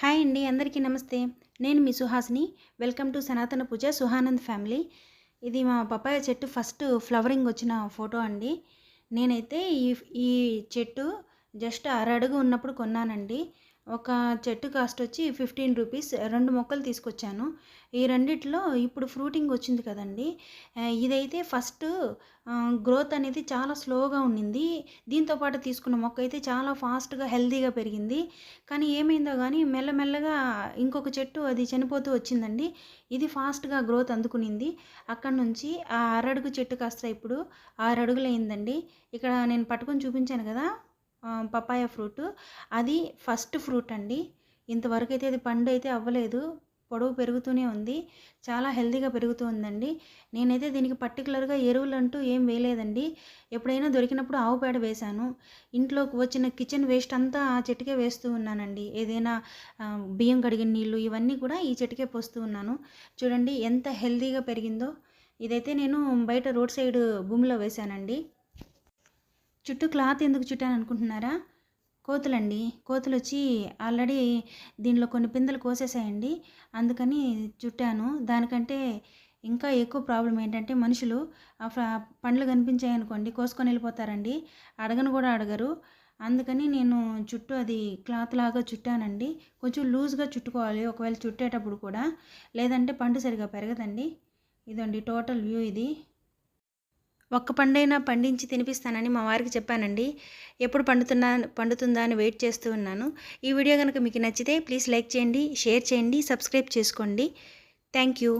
Hi అండి అందరికీ నమస్తే. నేను మీ సుహాసిని. వెల్కమ్ టు సనాతన పూజ సుహానంద్ ఫ్యామిలీ. ఇది మా పపాయ చెట్టు ఫస్ట్ ఫ్లవరింగ్ వచ్చిన ఫోటో అండి. నేనైతే ఈ ఈ చెట్టు జస్ట్ అరడుగు ఉన్నప్పుడు కొన్నానండి. ఒక చెట్టు కాస్ట్ వచ్చి ఫిఫ్టీన్ రూపీస్ రెండు మొక్కలు తీసుకొచ్చాను. ఈ రెండిట్లో ఇప్పుడు ఫ్రూటింగ్ వచ్చింది కదండి. ఇదైతే ఫస్ట్ గ్రోత్ అనేది చాలా స్లోగా ఉండింది. దీంతో పాటు తీసుకున్న మొక్క అయితే చాలా ఫాస్ట్గా హెల్తీగా పెరిగింది. కానీ ఏమైందో కానీ మెల్లమెల్లగా ఇంకొక చెట్టు అది చనిపోతూ వచ్చిందండి. ఇది ఫాస్ట్గా గ్రోత్ అందుకునింది. అక్కడ నుంచి ఆ అరడుగు చెట్టు కాస్త ఇప్పుడు ఆరు అయిందండి ఇక్కడ నేను పట్టుకొని చూపించాను కదా. Papaya fruit. అది ఫస్ట్ ఫ్రూట్ అండి. ఇంతవరకు అయితే అది పండు అయితే అవ్వలేదు. పొడవు పెరుగుతూనే ఉంది. చాలా హెల్తీగా పెరుగుతూ ఉందండి. నేనైతే దీనికి పర్టికులర్గా ఎరువులు అంటూ ఏం వేయలేదండి. ఎప్పుడైనా దొరికినప్పుడు ఆవు పేడ వేశాను. ఇంట్లోకి వచ్చిన కిచెన్ వేస్ట్ అంతా ఆ చెట్టుకే వేస్తూ ఉన్నానండి. ఏదైనా బియ్యం కడిగిన నీళ్ళు ఇవన్నీ కూడా ఈ చెట్టుకే పోస్తూ ఉన్నాను. చూడండి ఎంత హెల్తీగా పెరిగిందో. ఇదైతే నేను బయట రోడ్ సైడ్ భూమిలో వేశానండి. చుట్టూ క్లాత్ ఎందుకు చుట్టాను అనుకుంటున్నారా? కోతులండి. కోతులు వచ్చి ఆల్రెడీ దీనిలో కొన్ని పిందెలు కోసేసాయండి. అందుకని చుట్టాను. దానికంటే ఇంకా ఎక్కువ ప్రాబ్లం ఏంటంటే మనుషులు ఆ పండ్లు కనిపించాయనుకోండి కోసుకొని వెళ్ళిపోతారండి. అడగను కూడా అడగరు. అందుకని నేను చుట్టూ అది క్లాత్ లాగా చుట్టానండి. కొంచెం లూజ్గా చుట్టుకోవాలి ఒకవేళ చుట్టేటప్పుడు కూడా. లేదంటే పండు సరిగా పెరగదండి. ఇదండి టోటల్ వ్యూ ఇది. ఒక్క పండైనా పండించి తినిపిస్తానని మా వారికి చెప్పానండి. ఎప్పుడు పండుతున్నా పండుతుందా అని వెయిట్ చేస్తూ ఉన్నాను. ఈ వీడియో కనుక మీకు నచ్చితే ప్లీజ్ లైక్ చేయండి షేర్ చేయండి సబ్స్క్రైబ్ చేసుకోండి. Thank you.